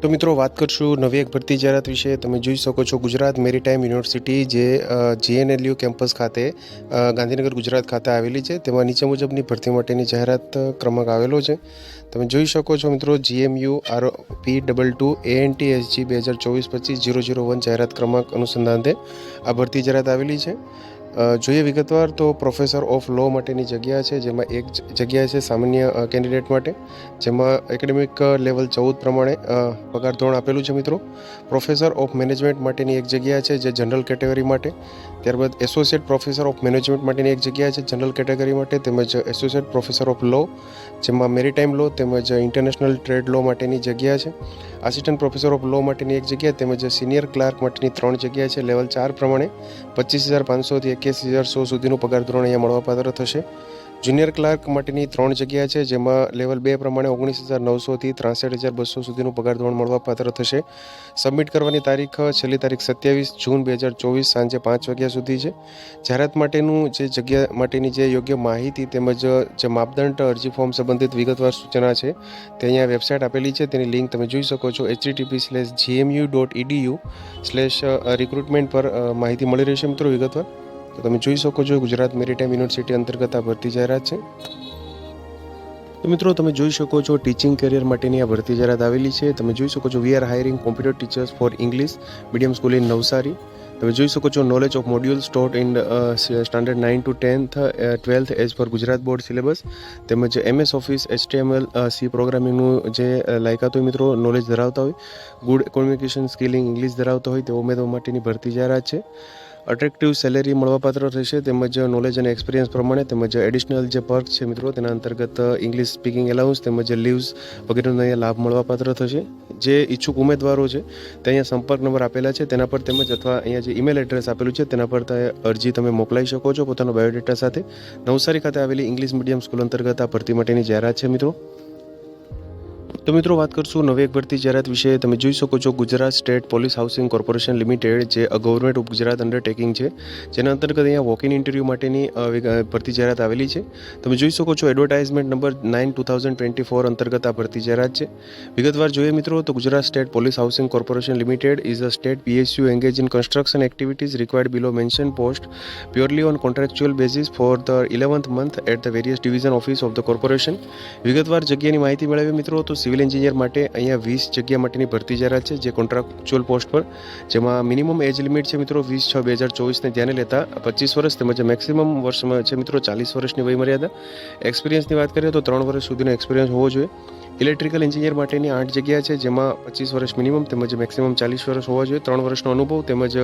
તો મિત્રો, વાત કરશું નવી એક ભરતી જાહેરાત વિશે. તમે જોઈ શકો છો ગુજરાત મેરીટાઈમ યુનિવર્સિટી જે જીએનએલયુ કેમ્પસ ખાતે ગાંધીનગર ગુજરાત ખાતે આવેલી છે. તેમાં નીચે મુજબની ભરતી માટેની જાહેરાત ક્રમાંક આવેલો છે. તમે જોઈ શકો છો મિત્રો GMU R P double two ANT SG બે હજાર ચોવીસ પચીસ જીરો જીરો વન જાહેરાત ક્રમાંક અનુસંધાને આ ભરતી જાહેરાત આવેલી છે. જોઈએ વિગતવાર તો પ્રોફેસર ઓફ લો માટેની જગ્યા છે, જેમાં એક જગ્યા છે સામાન્ય કેન્ડિડેટ માટે, જેમાં એકેડેમિક લેવલ ચૌદ પ્રમાણે પગાર ધોરણ આપેલું છે મિત્રો. પ્રોફેસર ઓફ મેનેજમેન્ટ માટેની એક જગ્યા છે, જે જનરલ કેટેગરી માટે, ત્યારબાદ એસોસિએટ પ્રોફેસર ઓફ મેનેજમેન્ટ માટેની એક જગ્યા છે જનરલ કેટેગરી માટે, તેમજ એસોસિએટ પ્રોફેસર ઓફ લો જેમાં મેરીટાઈમ લો તેમજ ઇન્ટરનેશનલ ટ્રેડ લો માટેની જગ્યા છે. આસિસ્ટન્ટ પ્રોફેસર ઓફ લો માટેની એક જગ્યા તેમજ સિનિયર ક્લાર્ક માટેની ત્રણ જગ્યા છે. લેવલ ચાર પ્રમાણે પચીસ હજાર પાંચસોથી એક્યાસી હજાર સો સુધીનું પગાર ધોરણ અહીંયા મળવાપાત્ર થશે. જુનિયર ક્લાર્ક માટેની ત્રણ જગ્યા છે, જેમાં લેવલ બે પ્રમાણે ઓગણીસ હજાર નવસોથી ત્રાસઠ હજાર બસો સુધીનું પગાર ધોરણ મળવાપાત્ર થશે. સબમિટ કરવાની તારીખ છેલ્લી તારીખ સત્યાવીસ જૂન બે હજાર ચોવીસ સાંજે પાંચ વાગ્યા સુધી છે. જાહેરાત માટેનું જે જગ્યા માટેની જે યોગ્ય માહિતી તેમજ જે માપદંડ અરજી ફોર્મ સંબંધિત વિગતવાર સૂચના છે, તે અહીંયા વેબસાઇટ આપેલી છે. તેની લિંક તમે જોઈ શકો છો HDTP slash GMU dot EDU slash recruitment પર માહિતી મળી રહેશે મિત્રો વિગતવાર. તો તમે જોઈ શકો છો ગુજરાત મેરીટાઈમ યુનિવર્સિટી અંતર્ગત આ ભરતી જાહેરાત છે. તો મિત્રો, તમે જોઈ શકો છો ટીચિંગ કરિયર માટેની આ ભરતી જાહેરાત આવેલી છે. તમે જોઈ શકો છો we are hiring computer teachers for English, medium school in Navsari. તમે જોઈ શકો છો knowledge of modules taught in standard nine to tenth twelfth as per Gujarat board syllabus તેમજ એમએસ ઓફિસ એચટીએમએલ સી પ્રોગ્રામિંગનું જે લાયકાત મિત્રો નોલેજ ધરાવતા હોય. ગુડ કોમ્યુનિકેશન સ્કિલિંગ ઇંગ્લિશ ધરાવતા હોય તે ઉમેદવાર માટેની ભરતી જાહેરાત છે. અટ્રેક્ટિવ સેલેરી મળવાપાત્ર રહેશે. તેમજ નોલેજ અને એક્સપિરિયન્સ પ્રમાણે તેમજ એડિશનલ જે પર્ક છે મિત્રો, તેના અંતર્ગત ઇંગ્લિશ સ્પીકિંગ એલાઉન્સ તેમજ લીવ્સ વગેરેનો અહીંયા લાભ મળવાપાત્ર થશે. જે ઈચ્છુક ઉમેદવારો છે, તે અહીંયા સંપર્ક નંબર આપેલા છે. તેના પર તેમજ અથવા અહીંયા જે ઈમેલ એડ્રેસ આપેલું છે, તેના પર અરજી તમે મોકલાઈ શકો છો પોતાનો બાયોડેટા સાથે. નવસારી ખાતે આવેલી ઇંગ્લિશ મીડિયમ સ્કૂલ અંતર્ગત આ ભરતી માટેની જાહેરાત છે મિત્રો. તો મિત્રો વાત કરશું નવી એક ભરતી જાહેરાત વિશે. તમે જોઈ શકો છો Gujarat state police housing corporation limited, જે ગવર્મેન્ટ ઓફ ગુજરાત અંડરટેકિંગ છે. જેના અંતર્ગત અહીંયા વોક ઇન ઇન્ટરવ્યૂ માટેની ભરતી જાહેરાત આવેલી છે. તમે જોઈ શકો છો advertisement number nine two thousand twenty four અંતર્ગત આ ભરતી જાહેરાત છે. વિગતવાર જોઈએ મિત્રો, તો Gujarat state police housing corporation limited is a state PSU engage in construction activities required below mention post purely on contractual basis for the eleventh month at the various division office of the corporation વિગતવાર જગ્યાની માહિતી મેળવી મિત્રો, તો civil engineer માટે અહીંયા વીસ જગ્યા માટેની ભરતી જાહેરાત છે, જે કોન્ટ્રાક્ચ્યુઅલ પોસ્ટ પર. જેમાં મિનિમમ એજ લિમિટ છે મિત્રો વીસ છ બે હજાર ચોવીસને ધ્યાને લેતા પચીસ વર્ષ તેમજ મેક્સિમમ વર્ષમાં છે મિત્રો ચાલીસ વર્ષની વયમર્યાદા. એક્સપિરિયન્સની વાત કરીએ તો ત્રણ વર્ષ સુધીનો એક્સપિરિયન્સ હોવો જોઈએ. ઇલેક્ટ્રિકલ એન્જિનિયર માટેની આઠ જગ્યા છે, જેમાં પચીસ વર્ષ મિનિમમ તેમજ મેક્સિમમ ચાલીસ વર્ષ હોવા જોઈએ. ત્રણ વર્ષનો અનુભવ તેમજ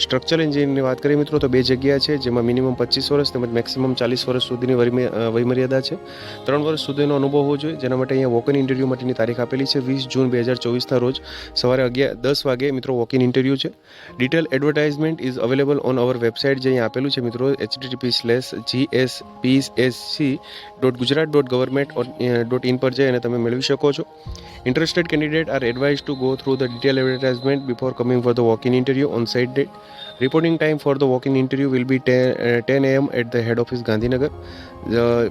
સ્ટ્રક્ચરલ એન્જિનિયરની વાત કરીએ મિત્રો, તો બે જગ્યા છે, જેમાં મિનિમમ પચીસ વર્ષ તેમજ મેક્સિમમ ચાલીસ વર્ષ સુધીની વયમ- વયમર્યાદા છે. ત્રણ વર્ષ સુધીનો અનુભવ હોવો જોઈએ, જેના માટે અહીંયા વોકિન ઇન્ટરવ્યૂ માટેની તારીખ આપેલી છે, વીસ જૂન બે હજાર ચોવીસના રોજ. સવારે અગિયાર દસ વાગે મિત્રો વોકિંગ ઇન્ટરવ્યૂ છે. Detail advertisement is available on our website જે અહીંયા આપેલું છે મિત્રો HTTP slash S C dot Gujarat dot government dot in પર જઈ અને તમે મેળવી શકો છો. Interested candidate are advise to go through the detail advertisement before coming for the walk in interview on site date reporting time for the walk in interview will be ten AM at the head office Gandhinagar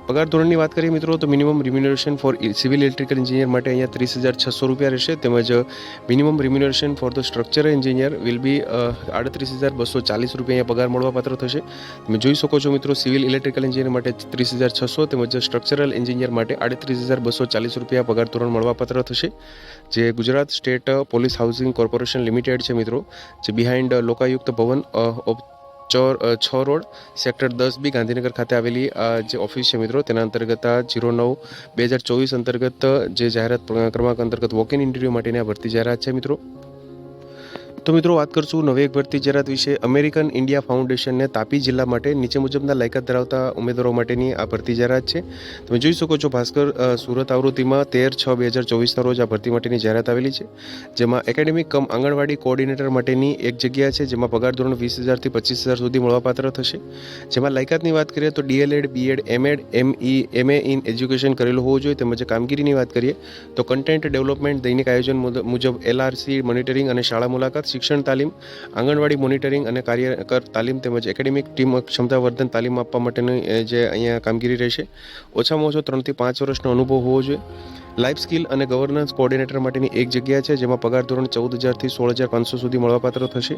પગાર ધોરણની વાત કરીએ મિત્રો તો minimum remuneration for civil electrical engineer માટે અહીંયા ત્રીસ હજાર છસો રૂપિયા રહેશે તેમજ minimum remuneration for the structure engineer will be આડત્રીસ હજાર બસો ચાલીસ રૂપિયા અહીંયા પગાર મળવાપાત્ર થશે તમે જોઈ શકો છો મિત્રો સિવિલ ઇલેક્ટ્રિકલ એન્જિનિયર માટે ત્રીસ હજાર છસો તેમજ સ્ટ્રક્ચરલ એન્જિનિયર માટે આડત્રીસ હજાર બસો ચાલીસ રૂપિયા પગાર ધોરણ મળવાપાત્ર થશે જે Gujarat state police housing corporation limited છે મિત્રો જે બિહાઇન્ડ લોકાયુક્ત ભવન ચોર છ રોડ સેક્ટર દસ બી ગાંધીનગર ખાતે આવેલી આ જે ઓફિસ છે મિત્રો, તેના અંતર્ગત આ જીરો નવ બે હજાર ચોવીસ અંતર્ગત જે જાહેરાત ક્રમાંક અંતર્ગત વોક ઇન ઇન્ટરવ્યૂ માટેની આ ભરતી જાહેરાત છે મિત્રો. તો મિત્રો વાત કરશું નવી એક ભરતી જાહેરાત વિશે. અમેરિકન ઇન્ડિયા ફાઉન્ડેશનને તાપી જિલ્લા માટે નીચે મુજબના લાયકાત ધરાવતા ઉમેદવારો માટેની આ ભરતી જાહેરાત છે. તમે જોઈ શકો છો ભાસ્કર સુરત આવૃત્તિમાં તેર છ બે હજાર ચોવીસના રોજ આ ભરતી માટેની જાહેરાત આવેલી છે. જેમાં એકેડેમિક કમ આંગણવાડી કોઓર્ડિનેટર માટેની એક જગ્યા છે, જેમાં પગાર ધોરણ વીસ હજારથી પચીસ હજાર સુધી મળવાપાત્ર થશે. જેમાં લાયકાતની વાત કરીએ તો DElEd BEd MEd ME MA in education કરેલું હોવું જોઈએ. તેમજ કામગીરીની વાત કરીએ તો કન્ટેન્ટ ડેવલપમેન્ટ દૈનિક આયોજન મુજબ એલઆરસી મોનિટરિંગ અને શાળા મુલાકાત શિક્ષણ તાલીમ, આંગણવાડી મોનિટરિંગ અને કાર્યકર તાલીમ તેમજ એકેડેમિક ટીમ ક્ષમતાવર્ધન તાલીમ આપવા માટેની જે અહીંયા કામગીરી રહેશે. ઓછામાં ઓછો ત્રણથી પાંચ વર્ષનો અનુભવ હોવો જોઈએ. લાઈફ સ્કિલ અને ગવર્નન્સ કોઓર્ડિનેટર માટેની એક જગ્યા છે, જેમાં પગાર ધોરણ ચૌદ હજારથી સોળ હજાર પાંચસો સુધી મળવાપાત્ર થશે.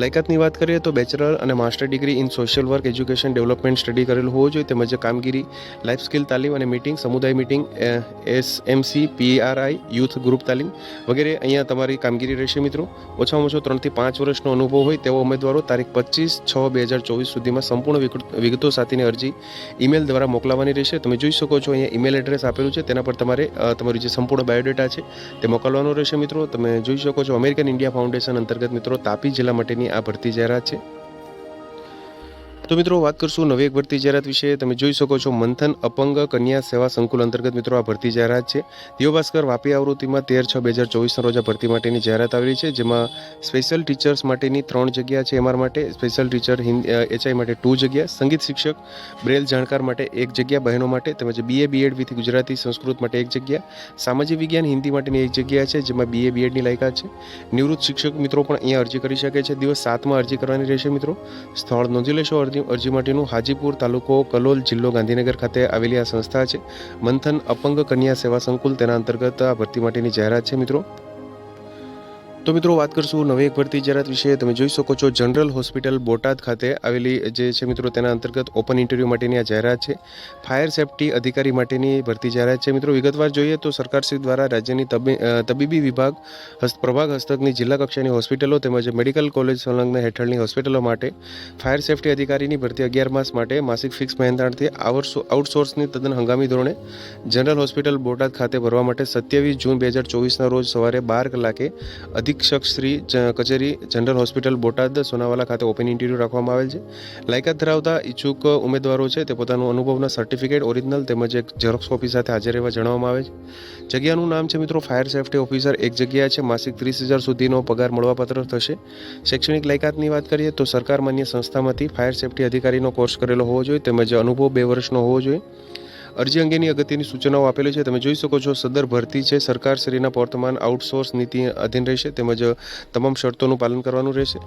લાયકાતની વાત કરીએ તો બેચલર અને master degree in social work education development study કરેલું હોવું જોઈએ, તેમજ કામગીરી, લાઈફ સ્કિલ તાલીમ અને મીટિંગ, સમુદાય meeting S MC PRI, youth group તાલીમ વગેરે અહીંયા તમારી કામગીરી રહેશે મિત્રો. ઓછામાં ઓછો ત્રણથી પાંચ વર્ષનો અનુભવ હોય તેવા ઉમેદવારો તારીખ પચીસ છ બે હજાર ચોવીસ સુધીમાં સંપૂર્ણ વિગતો સાથેની અરજી ઈમેલ દ્વારા મોકલાવાની રહેશે. તમે જોઈ શકો છો અહીંયા ઈમેલ એડ્રેસ આપેલું છે, તેના પર તમારે તમારી જે સંપૂર્ણ બાયોડેટા છે તે મોકલવાનો રહેશે મિત્રો. તમે જોઈ શકો છો અમેરિકન ઇન્ડિયા ફાઉન્ડેશન અંતર્ગત મિત્રો તાપી જિલ્લા માટેની આ ભરતી જાહેરાત છે. તો મિત્રો વાત કરશું નવી એક ભરતી જાહેરાત વિશે. તમે જોઈ શકો છો મંથન, અપંગ, કન્યા સેવા સંકુલ અંતર્ગત મિત્રો આ ભરતી જાહેરાત છે. દિયો ભાસ્કર વાપી આવૃત્તિમાં તેર છ બે હજાર ચોવીસના રોજ આ ભરતી માટેની જાહેરાત આવેલી છે, જેમાં સ્પેશિયલ ટીચર્સ માટેની ત્રણ જગ્યા છે એમઆર માટે. સ્પેશિયલ ટીચર એચઆઈ માટે ટુ જગ્યા, સંગીત શિક્ષક, બ્રેલ જાણકાર માટે એક જગ્યા, બહેનો માટે તેમજ BA, BEd with Gujarati Sanskrit માટે એક જગ્યા, સામાજિક વિજ્ઞાન હિન્દી માટેની એક જગ્યા છે, જેમાં બીએ, બીએડની લાયકાત છે. નિવૃત્ત શિક્ષક મિત્રો પણ અહીંયા અરજી કરી શકે છે. દિવસ સાતમાં અરજી કરવાની રહેશે મિત્રો. સ્થળ નોંધી લેશો અરજી અરજી માટેનું હાજીપુર તાલુકો કલોલ જિલ્લો ગાંધીનગર ખાતે આવેલી આ સંસ્થા છે. મંથન અપંગ કન્યા સેવા સંકુલ તેના અંતર્ગત આ ભરતી માટેની જાહેરાત છે, મિત્રો. તો મિત્રો વાત કરશું નવી એક ભરતી જાહેરાત વિશે. તમે જોઈ શકો છો જનરલ હોસ્પિટલ બોટાદ ખાતે આવેલી જે છે મિત્રો તેના અંતર્ગત ઓપન ઇન્ટરવ્યૂ માટેની આ જાહેરાત છે. ફાયર સેફટી અધિકારી માટેની ભરતી જાહેરાત છે મિત્રો. વિગતવાર જોઈએ તો સરકારશ્રી દ્વારા રાજ્યની તબી તબીબી વિભાગ, હસ્ત, પ્રભાગ હસ્તકની જિલ્લા કક્ષાની હોસ્પિટલો તેમજ મેડિકલ કોલેજ સંલગ્ન હેઠળની હોસ્પિટલો માટે ફાયર સેફટી અધિકારીની ભરતી અગિયાર માસ માટે માસિક ફિક્સ મહેનતાણથી આઉટસોર્સની તદ્દન હંગામી ધોરણે જનરલ હોસ્પિટલ બોટાદ ખાતે ભરવા માટે સત્યાવીસ જૂન બે હજાર ચોવીસના રોજ સવારે બાર કલાકે અધિક્ષક શ્રી કચેરી, જનરલ હોસ્પિટલ બોટાદ, સોનાવાલા ખાતે ઓપન ઇન્ટરવ્યૂ રાખવામાં આવેલ છે. લાયકાત ધરાવતા ઈચ્છુક ઉમેદવારો છે તે પોતાનું અનુભવના સર્ટિફિકેટ ઓરિજિનલ તેમજ એક ઝેરોક્સ કોપી સાથે હાજર રહેવા જણાવવામાં આવે છે. જગ્યાનું નામ છે મિત્રો ફાયર સેફટી ઓફિસર એક જગ્યા છે, માસિક ત્રીસ હજાર સુધીનો પગાર મળવાપાત્ર થશે. શૈક્ષણિક લાયકાતની વાત કરીએ તો સરકાર માન્ય સંસ્થામાંથી ફાયર સેફટી અધિકારીનો કોર્સ કરેલો હોવો જોઈએ તેમજ અનુભવ બે વર્ષનો હોવો જોઈએ. અરજી અંગેની અગત્યની સૂચનાઓ આપેલી છે. તમે જોઈ શકો છો, સદર ભરતી છે. સરકાર શ્રીના વર્તમાન આઉટસોર્સ નીતિ અધીન રહેશે તેમજ તમામ શરતોનું પાલન કરવાનું રહેશે.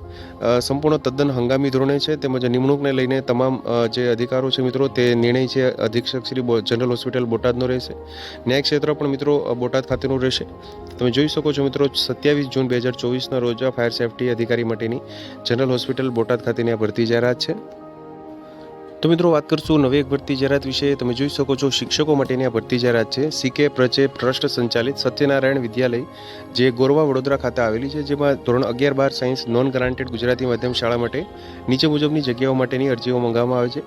સંપૂર્ણ તદ્દન હંગામી ધોરણે છે તેમજ નિમણૂકને લઈને તમામ જે અધિકારો છે મિત્રો તે નિર્ણય છે અધિક્ષક શ્રી જનરલ હોસ્પિટલ બોટાદનો રહેશે. ન્યાય ક્ષેત્ર પણ મિત્રો બોટાદ ખાતેનું રહેશે. તમે જોઈ શકો છો મિત્રો, સત્યાવીસ જૂન બે હજાર ચોવીસના રોજ ફાયર સેફટી અધિકારી માટેની જનરલ હોસ્પિટલ બોટાદ ખાતેની આ ભરતી જાહેરાત છે. તો મિત્રો વાત કરશું નવી એક ભરતી જાહેરાત વિશે. તમે જોઈ શકો છો, શિક્ષકો માટેની આ ભરતી જાહેરાત છે. સીકે પ્રચે ટ્રસ્ટ સંચાલિત સત્યનારાયણ વિદ્યાલય, જે ગોરવા વડોદરા ખાતે આવેલી છે, જેમાં ધોરણ અગિયાર બાર સાયન્સ નોન ગ્રાન્ટેડ ગુજરાતી માધ્યમ શાળા માટે નીચે મુજબની જગ્યાઓ માટેની અરજીઓ મંગાવવામાં આવે છે.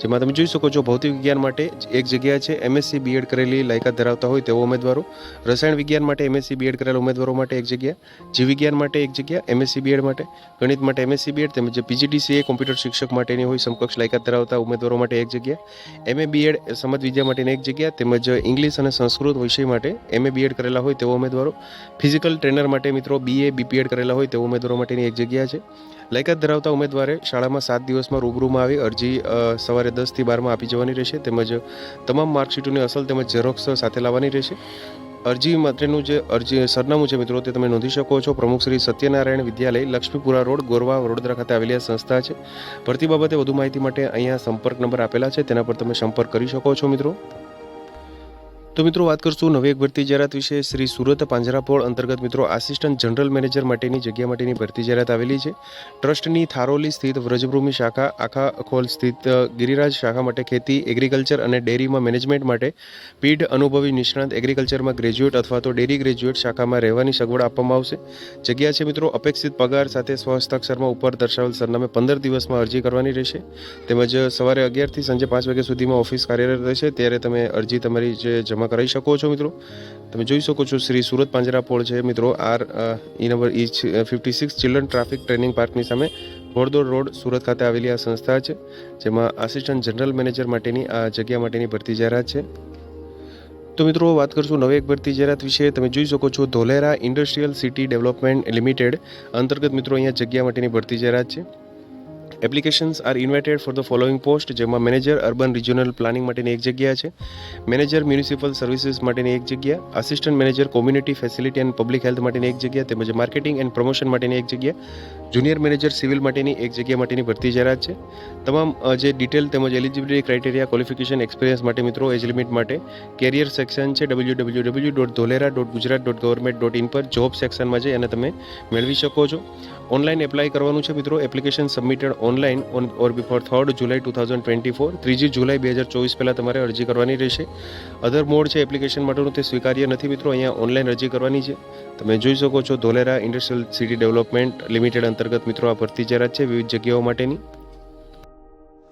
જેમાં તમે જોઈ શકો છો ભૌતિક વિજ્ઞાન માટે એક જગ્યા છે એમએસસી બીએડ કરેલી લાયકાત ધરાવતા હોય તેવા ઉમેદવારો. રસાયણ વિજ્ઞાન માટે એમએસસી બીએડ કરેલા ઉમેદવારો માટે એક જગ્યા. જીવ વિજ્ઞાન માટે એક જગ્યા એમએસસી બીએડ માટે. ગણિત માટે એમએસસી બીએડ તેમજ પીજીડીસીએ કોમ્પ્યુટર શિક્ષક માટેની હોય સમકક્ષ લાયકાત ધરાવતા ઉમેદવારો માટે એક જગ્યા. એમએ બીએડ સમજ વિદ્યા માટેની એક જગ્યા તેમજ ઇંગ્લિશ અને સંસ્કૃત વિષય માટે એમએ બીએડ કરેલા હોય તેવા ઉમેદવારો. ફિઝિકલ ટ્રેનર માટે મિત્રો બીએ બીપીએડ કરેલા હોય તેવા ઉમેદવારો માટેની એક જગ્યા છે. લાયકાત ધરાવતા ઉમેદવારે શાળામાં સાત દિવસમાં રૂબરૂમાં આવી અરજી અ, સવારે દસથી બારમાં આપી જવાની રહેશે, તેમજ તમામ માર્કશીટોની અસલ તેમજ ઝેરોક્સ સાથે લાવવાની રહેશે. અરજી માટેનું જે અરજી, સરનામું છે મિત્રો, તે તમે નોંધી શકો છો. પ્રમુખ શ્રી સત્યનારાયણ વિદ્યાલય, લક્ષ્મીપુરા રોડ, ગોરવા, વડોદરા ખાતે આવેલી આ સંસ્થા છે. ભરતી બાબતે વધુ માહિતી માટે અહીંયા સંપર્ક નંબર આપેલા છે, તેના પર તમે સંપર્ક કરી શકો છો મિત્રો. તો મિત્રો વાત કરશું નવી એક ભરતી જાહેરાત વિશે. શ્રી સુરત પાંજરાપોળ અંતર્ગત મિત્રો આસિસ્ટન્ટ જનરલ મેનેજર માટેની જગ્યા માટેની ભરતી જાહેરાત આવેલી છે. ટ્રસ્ટની થારોલી સ્થિત વ્રજભૂમિ શાખા, આખા અખોલ સ્થિત ગિરિરાજ શાખા માટે ખેતી, એગ્રીકલ્ચર અને ડેરીમાં મેનેજમેન્ટ માટે પીઢ અનુભવી નિષ્ણાંત એગ્રીકલ્ચરમાં ગ્રેજ્યુએટ અથવા તો ડેરી ગ્રેજ્યુએટ શાખામાં રહેવાની સગવડ આપવામાં આવશે. જગ્યા છે મિત્રો અપેક્ષિત પગાર સાથે સ્વહસ્તાક્ષરમાં ઉપર દર્શાવેલ સરનામે પંદર દિવસમાં અરજી કરવાની રહેશે. તેમજ સવારે અગિયારથી સાંજે પાંચ વાગ્યા સુધીમાં ઓફિસ કાર્યરત રહેશે. ત્યારે તમે અરજી તમારી જે જમા તમે કરાવી શકો છો, મિત્રો. તમે જોઈ શકો છો શ્રી સુરત પાંજરાપોળ છે, મિત્રો. R E number E fifty six children traffic training પાર્કની સામે ઘોડદોડ રોડ સુરત ખાતે આવેલી આ સંસ્થા છે, જેમાં આસિસ્ટન્ટ જનરલ મેનેજર માટેની આ જગ્યા માટેની ભરતી જાહેરાત છે. તો મિત્રો, વાત કરશું નવી એક ભરતી જાહેરાત વિશે. તમે જોઈ શકો છો Dholera industrial city development limited અંતર્ગત મિત્રો, અહીંયા જગ્યા માટેની ભરતી જાહેરાત છે. Applications are invited for the following post જેમાં મેનેજર અર્બન રિજિયોનલ પ્લાનિંગ માટેની એક જગ્યા છે. મેનેજર મ્યુનિસિપલ સર્વિસીસ માટેની એક જગ્યા. Assistant manager community facility and public health માટેની એક જગ્યા. તેમજ માર્કેટિંગ એન્ડ પ્રમોશન માટેની એક જગ્યા. જુનિયર મેનેજર સિવિલ માટેની એક જગ્યા માટેની ભરતી જાહેરાત છે. તમામ અ, જે ડિટેલ તેમજ એલિજિબિલિટી ક્રાઇટેરિયા ક્વોલિફિકેશન એક્સપિરિયન્સ માટે મિત્રો એજ લિમિટ માટે કેરિયર સેક્શન છે W W W dot Dholera dot Gujarat dot government dot in પર જોબ સેક્શનમાં જઈ અને તમે મેળવી શકો છો. ઓનલાઈન એપ્લાય કરવાનું છે મિત્રો. Application submitted online on or before third July two thousand twenty four ત્રીજી જુલાઈ બે હજાર ચોવીસ પહેલાં તમારે અરજી કરવાની રહેશે. અધર મોડ છે એપ્લિકેશન માટેનું, તે સ્વીકાર્ય નથી મિત્રો, અહીંયા ઓનલાઈન અરજી કરવાની છે. તમે જોઈ શકો છો Dholera industrial city development limited અંતર્ગત મિત્રો આ ભરતી જાહેરાત છે, વિવિધ જગ્યાઓ માટેની.